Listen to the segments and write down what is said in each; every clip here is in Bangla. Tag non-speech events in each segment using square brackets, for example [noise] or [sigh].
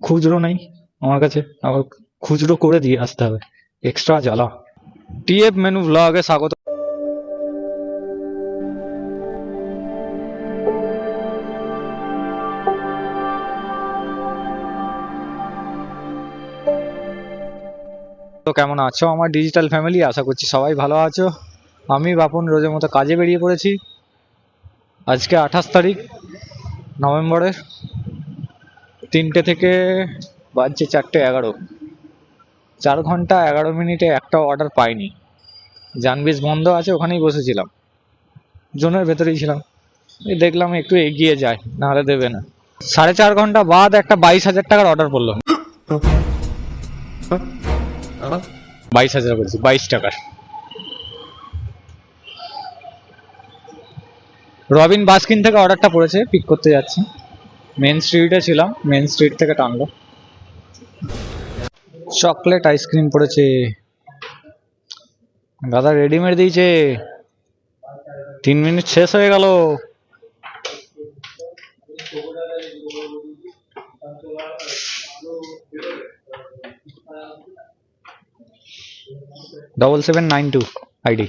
খুচরো নেই আমার কাছে। আবার খুচরো করে দিয়ে আসতে হবে। এক্সট্রা জ্বালা। টিএফ মেনু ব্লগে স্বাগত। তো কেমন আছো আমার ডিজিটাল ফ্যামিলি আশা করছি সবাই ভালো আছো। আমি বাপন রোজের মতো কাজে বেরিয়ে পড়েছি। আজকে আঠাশ তারিখ, নভেম্বরের তিনটে থেকে বাজছে চারটে এগারো। চার ঘণ্টা এগারো মিনিটে একটা অর্ডার পাইনি। জানবিজ বন্ধ আছে, ওখানেই বসেছিলাম। জোনের ভেতরেই ছিলাম। দেখলাম একটু এগিয়ে যায়, নাহলে দেবে না। সাড়ে চার ঘণ্টা বাদ একটা বাইশ হাজার টাকার অর্ডার পড়ল। বাইশ হাজার বলছি, বাইশ টাকার। রবিন বাস্কিন থেকে অর্ডারটা পড়েছে পিক করতে যাচ্ছি। মেন স্ট্রিটে ছিলাম মেন স্ট্রিট থেকে টানলো। চকলেট আইসক্রিম পড়েছে। দাদা রেডিমেড দিয়েছে। তিন মিনিট শেষ হয়ে গেল। Double seven nine two ID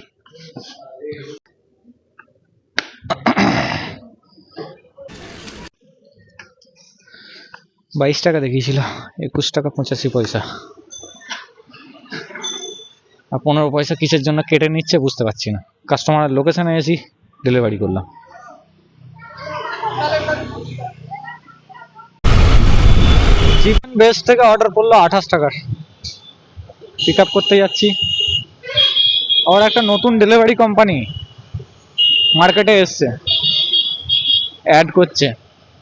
বাইশ টাকা দেখিয়েছিল, একুশ টাকা পঁচাশি পয়সা। আর পনেরো পয়সা কিসের জন্য কেটে নিচ্ছে বুঝতে পারছি না। কাস্টমারের লোকেশানে এসি ডেলিভারি করলাম। চিকেন বেস থেকে অর্ডার করল আঠাশ টাকার। পিক আপ করতে যাচ্ছি। আবার একটা নতুন ডেলিভারি কোম্পানি মার্কেটে এসছে। অ্যাড করছে।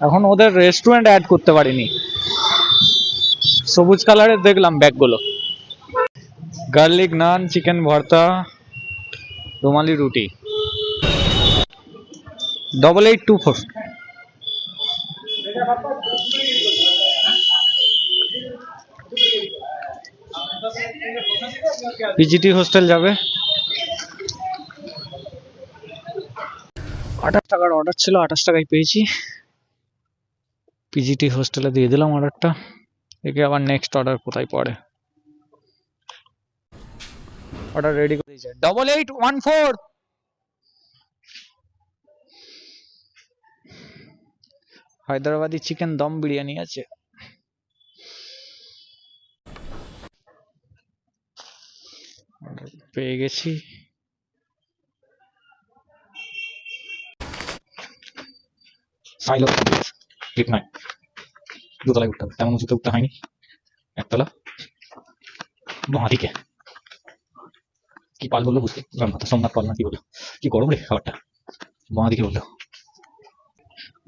এখন ওদের রেস্টুরেন্ট অ্যাড করতে পারিনি। সবুজ কালারের দেখলাম ব্যাগগুলো। গার্লিক নান, চিকেন ভর্তা, রুমালি রুটি। Double eight two four PGT hostel যাবে। আঠাশ টাকার অর্ডার ছিল, আঠাশ টাকায় পেয়েছি। পিজিটি হোস্টেলে দিয়ে দিলাম অর্ডারটা একে আবার নেক্সট অর্ডার কোথায় পড়ে? অর্ডার রেডি করে দিয়েছে। Double eight one four Hyderabadi chicken দম বিরিয়ানি আছে। পেয়ে গেছি। ফাইল ক্লিক নাই দোতলায় উঠতে হবে। তেমন উঁচুতে উঠতে হয়নি। একতলা। বাঁ দিকে কি পাল বলল বুঝতে? পারলাম সোমনাথ পাল না কি বলল? কি গরম রে খাবারটা। বাঁ দিকে বলল।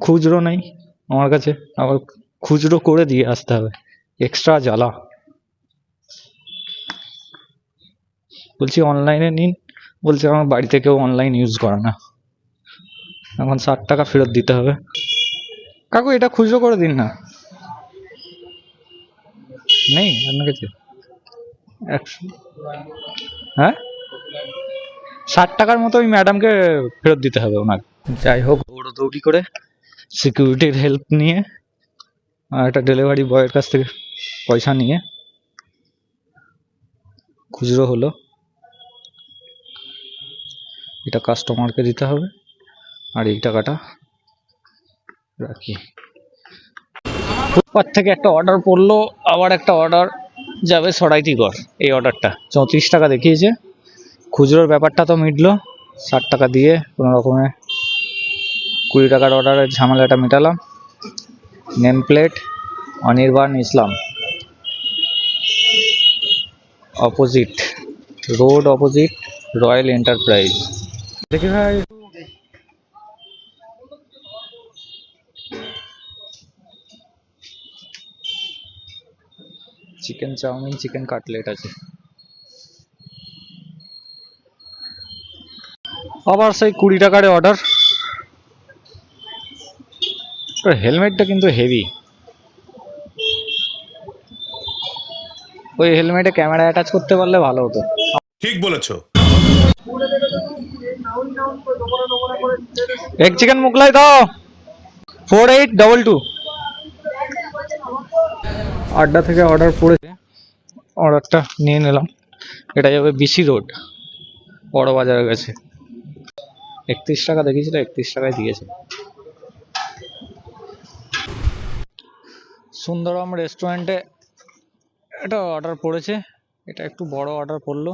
খুচরো নেই আমার কাছে। আবার খুচরো করে দিয়ে আসতে হবে। এক্সট্রা জ্বালা। বলছি অনলাইনে নিন। বলছে আমার বাড়িতে কেউ অনলাইন ইউজ করে না। এখন ষাট টাকা ফেরত দিতে হবে। কাকু, এটা খুচরো করে দিন না। নেই, আপনার কাছে? একশো। হ্যাঁ? ষাট টাকার মতো ওই ম্যাডামকে ফেরত দিতে হবে ওনাকে। যাই হোক দৌড়ি করে সিকিউরিটির হেল্প নিয়ে আর একটা ডেলিভারি বয়ের কাছ থেকে পয়সা নিয়ে খুচরো হলো। এটা কাস্টমারকে দিতে হবে। আর এই টাকাটা রাখি। ফুটপাথ থেকে একটা অর্ডার পড়ল, আবার একটা অর্ডার যাবে সরাইতিগড়। এই অর্ডারটা চৌত্রিশ টাকা দেখিয়েছে। খুচরোর ব্যাপারটা তো মিটলো। ষাট টাকা দিয়ে কোনো রকমে কুড়ি টাকার অর্ডারের ঝামেলাটা মেটালাম। Name plate Anirban Islam. Opposite road opposite royal enterprise দেখি ভাই। চিকেন চাউমিন চিকেন কাটলেট আছে। আবার সেই কুড়ি টাকার অর্ডার হেলমেটটা কিন্তু হেভি ওই হেলমেটে ক্যামেরা অ্যাটাচ করতে পারলে ভালো হতো। ঠিক বলেছ। এক চিকেন মোগলাই দাও। ফোর এইট ডবল টু আড্ডা থেকে অর্ডার পড়েছে। অর্ডারটা নিয়ে নিলাম। এটা যাবে বিসি রোড, বড় বাজারের কাছে। একত্রিশ টাকা দেখিয়েছিল, একত্রিশ টাকায় দিয়েছে। সুন্দরম রেস্টুরেন্টে এটা অর্ডার পড়েছে। এটা একটু বড় অর্ডার পড়ল।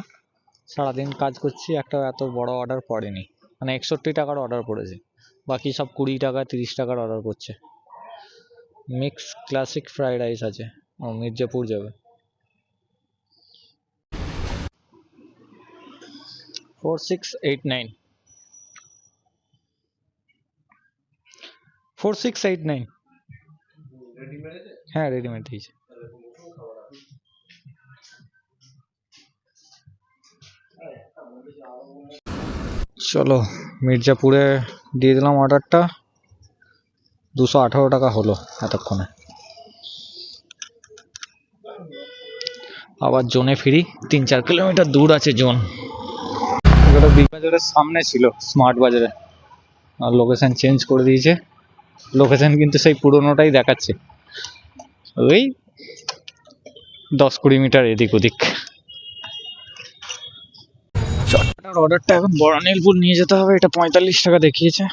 সারাদিন কাজ করছি, একটা এত বড় অর্ডার পড়েনি। মানে একষট্টি টাকার অর্ডার পড়েছে। বাকি সব কুড়ি টাকা, তিরিশ টাকার অর্ডার করছে। মিক্স ক্লাসিক ফ্রাইড রাইস আছে। ও মির্জাপুর যাবে। Four six eight nine four six eight nine হ্যাঁ রেডিমেড দিয়েছে। চলো, মির্জাপুরে দিয়ে দিলাম অর্ডারটা। দুশো আঠারো টাকা হলো এতক্ষণে। আবার জোনে ফিরি, তিন চার কিলোমিটার দূর আছে জোন। এগুলো বিগ বাজারের সামনে ছিল স্মার্ট বাজারে। আর লোকেশন চেঞ্জ করে দিয়েছে। লোকেশন কিন্তু সেই পুরোনোটাই দেখাচ্ছে। ওই দশ কুড়ি মিটার এদিক ওদিক। চটপটার অর্ডারটা এখন বরানিলপুর নিয়ে যেতে হবে, এটা পঁয়তাল্লিশ টাকা দেখিয়েছে।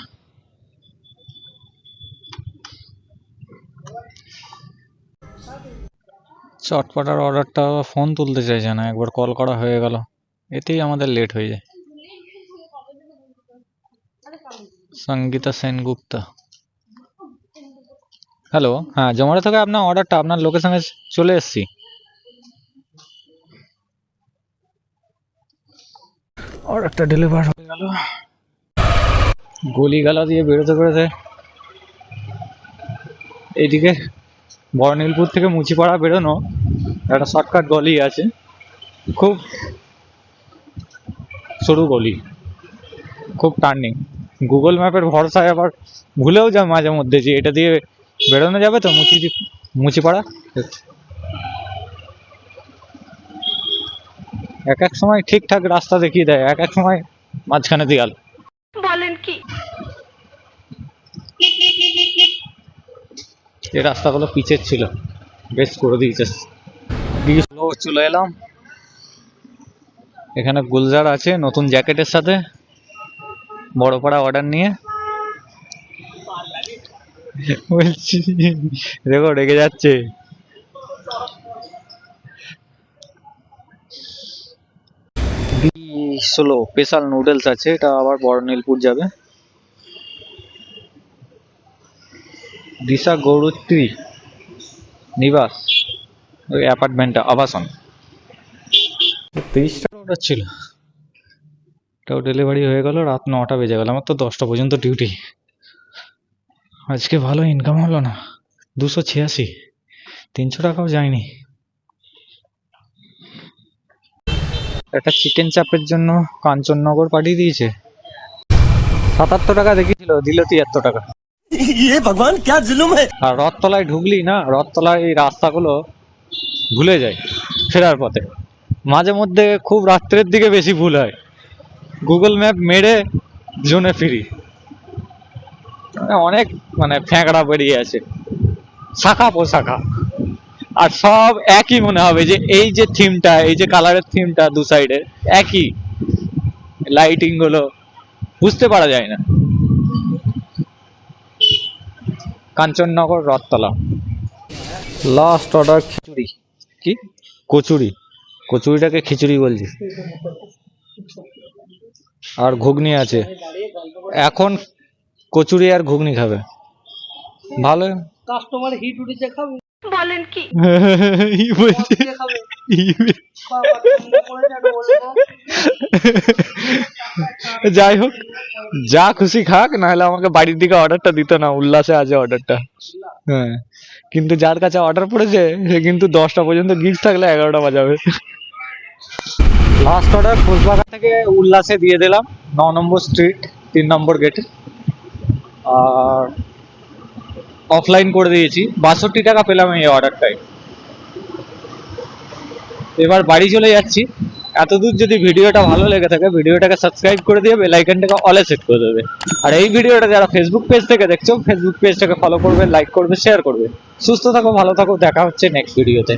চটপটার অর্ডারটা ফোন তুলতে চাইছে না, একবার কল করা হয়ে গেল। এতেই আমাদের লেট হয়ে যায়। সঙ্গীতা সেনগুপ্তা। হ্যালো হ্যাঁ জোম্যাটো থেকে আপনার অর্ডারটা আপনার লোকেশনে চলে এসেছি। অর্ডারটা ডেলিভার হয়ে গেল। গলিগালা দিয়ে বেরোতে বেরোতে এইদিকে বর্ণিলপুর থেকে মুচিপাড়া বেরোনো একটা শর্টকাট গলি আছে। খুব সরু গলি খুব টার্নিং গুগল ম্যাপের ভরসায় আবার ভুলেও যায় মাঝে মধ্যে যে এটা দিয়ে বেরোনো যাবে তো মুচি মুচিপাড়া এক এক সময় ঠিকঠাক রাস্তা দেখিয়ে দেয় এক এক সময় মাঝখানে দিয়াল। বলেন কি? এই রাস্তাগুলো পিচের ছিল বেশ করে দিয়েছে। চলে এলাম। এখানে গুলজার আছে নতুন জ্যাকেটের সাথে। বড় পাড়া অর্ডার নিয়ে? বলছি দেখো রেগে যাচ্ছে। ষোলো স্পেশাল নুডলস আছে এটা আবার বড়নীলপুর যাবে। দিশা গৌরত্রী নিবাস ওই অ্যাপার্টমেন্টটা আবাসন। তিরিশ টাকা অর্ডার ছিল। এটাও ডেলিভারি হয়ে গেল রাত নটা বেজে গেল আমার তো দশটা পর্যন্ত ডিউটি আজকে ভালো ইনকাম হলো না দুশো ছিয়াশি তিনশো টাকাও যায়নি। একটা চিকেন চাপের জন্য কাঞ্চননগর পাঠিয়ে দিয়েছে। সাতাত্তর টাকা দেখিয়েছিল দিল তিয়াত্তর টাকা। ইয়ে ভগবান ক্যা জুলুম আর রথতলায় ঢুকলি না রথতলায় এই রাস্তাগুলো ভুলে যায় ফেরার পথে। মাঝে মধ্যে খুব রাত্রের দিকে বেশি ভুল হয়। গুগল ম্যাপ মেরে জোনে ফিরি। অনেক মানে ফ্যাঁকড়া বেরিয়ে আছে। শাখা পোশাখা আর সব একই মনে হবে যে এই যে থিমটা এই যে কালারের থিমটা দু সাইডে একই। লাইটিংগুলো বুঝতে পারা যায় না। কাঞ্চননগর রথতলা। লাস্ট অর্ডার খিচুড়ি। কি? কচুরি। কচুরিটাকে খিচুড়ি বলছি। আর ঘুগনি আছে। এখন কচুরি আর ঘুগনি খাবে। ভালো? কাস্টমার হিট উঠেছে খাবে। বলেন কি? [laughs] ই বলছে [laughs] যাই হোক যা খুশি খাক নাহলে আমাকে বাড়ির দিকে অর্ডারটা দিত না উল্লাসে আছে অর্ডারটা। হ্যাঁ কিন্তু যার কাছে অর্ডার পড়েছে সে কিন্তু দশটা পর্যন্ত গিফট থাকলে এগারোটা বাজাবে। লাস্ট অর্ডার খোসবাগান থেকে উল্লাসে দিয়ে দিলাম। ন নম্বর স্ট্রিট তিন নম্বর গেটে আর অফলাইন করে দিয়েছি। বাষট্টি টাকা পেলাম এই অর্ডারটায় এবার বাড়ি চলে যাচ্ছি। এতদূর যদি ভিডিওটা ভালো লেগে থাকে, ভিডিওটাকে সাবস্ক্রাইব করে দিয়ে বেল আইকনটাকে অলে সেট করে দেবে। আর এই ভিডিওটা যারা ফেসবুক পেজ থেকে দেখছ ফেসবুক পেজটাকে ফলো করবে লাইক করবে শেয়ার করবে। সুস্থ থাকো, ভালো থাকো, দেখা হচ্ছে নেক্সট ভিডিওতে